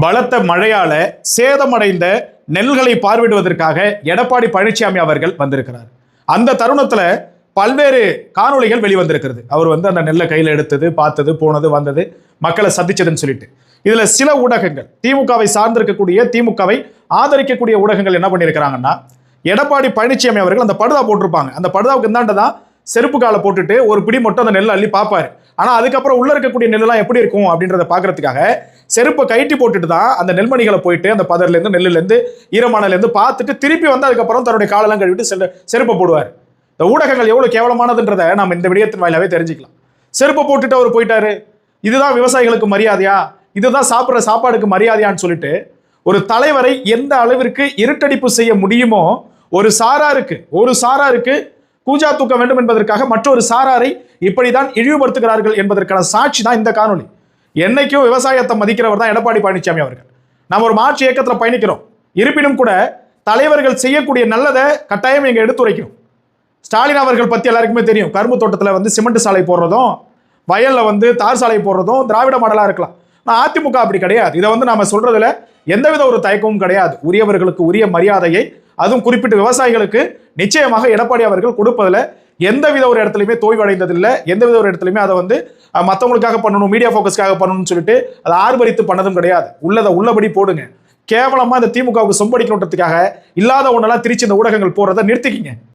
பலத்த மழையால சேதமடைந்த நெல்களை பார்வையிடுவதற்காக எடப்பாடி பழனிசாமி அவர்கள் வந்திருக்கிறார். அந்த தருணத்துல பல்வேறு காணொளிகள் வெளிவந்திருக்கிறது. அவர் வந்து அந்த நெல்லை கையில் எடுத்தது பார்த்தது போனது வந்தது மக்களை சந்திச்சதுன்னு சொல்லிட்டு. இதுல சில ஊடகங்கள் திமுகவை சார்ந்திருக்கக்கூடிய திமுகவை ஆதரிக்கக்கூடிய ஊடகங்கள் என்ன பண்ணியிருக்கிறாங்கன்னா எடப்பாடி பழனிசாமி அவர்கள் அந்த படுதா போட்டிருப்பாங்க. அந்த படுதாவுக்கு இந்தாண்ட தான் செருப்பு காலை போட்டுட்டு ஒரு பிடி மட்டும் அந்த நெல்லை அள்ளி பார்ப்பாரு. ஆனா அதுக்கப்புறம் உள்ள இருக்கக்கூடிய நெல்லெல்லாம் எப்படி இருக்கும் அப்படின்றத பார்க்கறதுக்காக செருப்பை கைட்டி போட்டுட்டு தான் அந்த நெல்மணிகளை போயிட்டு அந்த பதர்லேருந்து நெல்லுலேருந்து ஈரமானலேருந்து பார்த்துட்டு திருப்பி வந்து அதுக்கப்புறம் தன்னுடைய காலெல்லாம் கழுவிட்டு செல் செருப்பை போடுவார். இந்த ஊடகங்கள் எவ்வளோ கேவலமானதுன்றதை நம்ம இந்த விடயத்தின் வாயிலாகவே தெரிஞ்சுக்கலாம். செருப்பை போட்டுட்டு அவர் போயிட்டாரு. இதுதான் விவசாயிகளுக்கு மரியாதையா? இதுதான் சாப்பிட்ற சாப்பாடுக்கு மரியாதையான்னு சொல்லிட்டு ஒரு தலைவரை எந்த அளவிற்கு இருட்டடிப்பு செய்ய முடியுமோ ஒரு சாராருக்கு ஒரு சாராருக்கு கூஜா தூக்க வேண்டும் என்பதற்காக மற்றொரு சாராரை இப்படிதான் இழிவுபடுத்துகிறார்கள் என்பதற்கான சாட்சி தான் இந்த காணொளி. என்னைக்கும் விவசாயத்தை மதிக்கிறவர் தான் எடப்பாடி பழனிசாமி அவர்கள். நம்ம ஒரு மாற்று இயக்கத்தில் பயணிக்கிறோம். இருப்பினும் கூட தலைவர்கள் செய்யக்கூடிய நல்லதை கட்டாயம் எங்கள் எடுத்துரைக்கணும். ஸ்டாலின் அவர்கள் பற்றி எல்லாருக்குமே தெரியும். கரும்பு தோட்டத்தில் வந்து சிமெண்ட் சாலை போடுறதும் வயலில் வந்து தார் சாலை போடுறதும் திராவிட மாடலாக இருக்கலாம். ஆனால் அதிமுக அப்படி கிடையாது. இதை வந்து நம்ம சொல்கிறதுல எந்தவித ஒரு தயக்கமும் கிடையாது. உரியவர்களுக்கு உரிய மரியாதையை அதுவும் குறிப்பிட்ட விவசாயிகளுக்கு நிச்சயமாக எடப்பாடி அவர்கள் கொடுப்பதில் எந்தவித ஒரு இடத்துலையுமே தோய்வடைந்ததில்லை. எந்தவித ஒரு இடத்துலையுமே அதை வந்து மற்றவங்களுக்காக பண்ணணும் மீடியா ஃபோக்கஸ்க்காக பண்ணணும்னு சொல்லிட்டு அதை ஆர்வரித்து பண்ணதும் கிடையாது. உள்ளதை உள்ளபடி போடுங்க. கேவலமாக இந்த திமுகவுக்கு சொம்படிக்கணுன்றதுக்காக இல்லாத ஒன்றெல்லாம் திருச்சி இந்த ஊடகங்கள் போடுறதை நிறுத்திக்கிங்க.